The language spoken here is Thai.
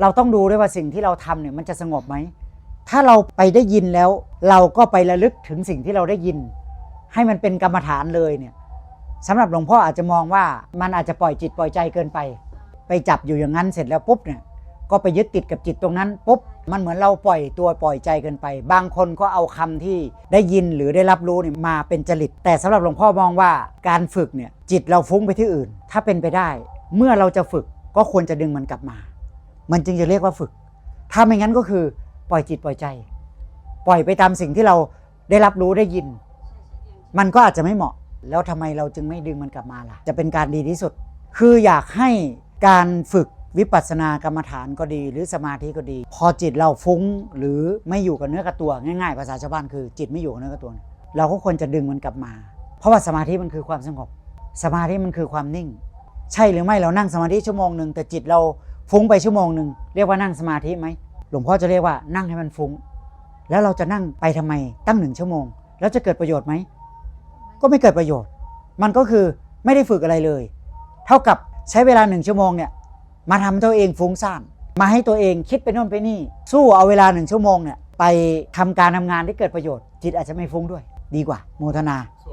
เราต้องดูด้วยว่าสิ่งที่เราทำเนี่ยมันจะสงบไหม ถ้าเราไปได้ยินแล้ว เราก็ไประลึกถึงสิ่งที่เราได้ยิน ให้มันเป็นกรรมฐานเลยเนี่ยสำหรับหลวงพ่ออาจจะมองว่ามันอาจจะปล่อยจิตปล่อยใจเกินไป ไปจับอยู่อย่างนั้นเสร็จแล้วปุ๊บเนี่ยก็ไปยึดติดกับจิตตรงนั้นปุ๊บมันเหมือนเราปล่อยตัวปล่อยใจเกินไป บางคนก็เอาคำที่ได้ยินหรือได้รับรู้เนี่ยมาเป็นจริต แต่สำหรับหลวงพ่อมองว่าการฝึกเนี่ยจิตเราฟุ้งไปที่อื่น ถ้าเป็นไปได้ เมื่อเราจะฝึกก็ควรจะดึงมันกลับมา มันจึงจะเรียกว่าฝึก ถ้าไม่งั้นก็คือปล่อยจิตปล่อยใจ ปล่อยไปตามสิ่งที่เราได้รับรู้ได้ยิน มันก็อาจจะไม่เหมาะ แล้วทำไมเราจึงไม่ดึงมันกลับมาล่ะ จะเป็นการดีที่สุด คืออยากให้การฝึกวิปัสสนากรรมฐานก็ดี หรือสมาธิก็ดี พอจิตเราฟุ้งหรือไม่อยู่กับเนื้อกับตัวง่ายๆ ภาษาชาวบ้านคือจิตไม่อยู่กับเนื้อกับตัว เราก็ควรจะดึงมันกลับมา เพราะว่าสมาธิมันคือความสงบ สมาธิมันคือความนิ่ง ใช่หรือไม่เรานั่งสมาธิชั่วโมงหนึ่งแต่จิตเรา ฟุ้งไปชั่วโมงหนึ่งเรียกว่านั่งสมาธิไหมหลวงพ่อจะเรียกว่านั่งให้มันฟุ้ง แล้วเราจะนั่งไปทำไมตั้งหนึ่งชั่วโมง แล้วจะเกิดประโยชน์ไหมก็ไม่เกิดประโยชน์ มันก็คือไม่ได้ฝึกอะไรเลย เท่ากับใช้เวลาหนึ่งชั่วโมงเนี่ยมาทำตัวเองฟุ้งซ่านมาให้ตัวเองคิดไปโน่นไปนี่ สู้เอาเวลาหนึ่งชั่วโมงเนี่ยไปทำการทำงานที่เกิดประโยชน์ จิตอาจจะไม่ฟุ้งด้วย ดีกว่า โมทนา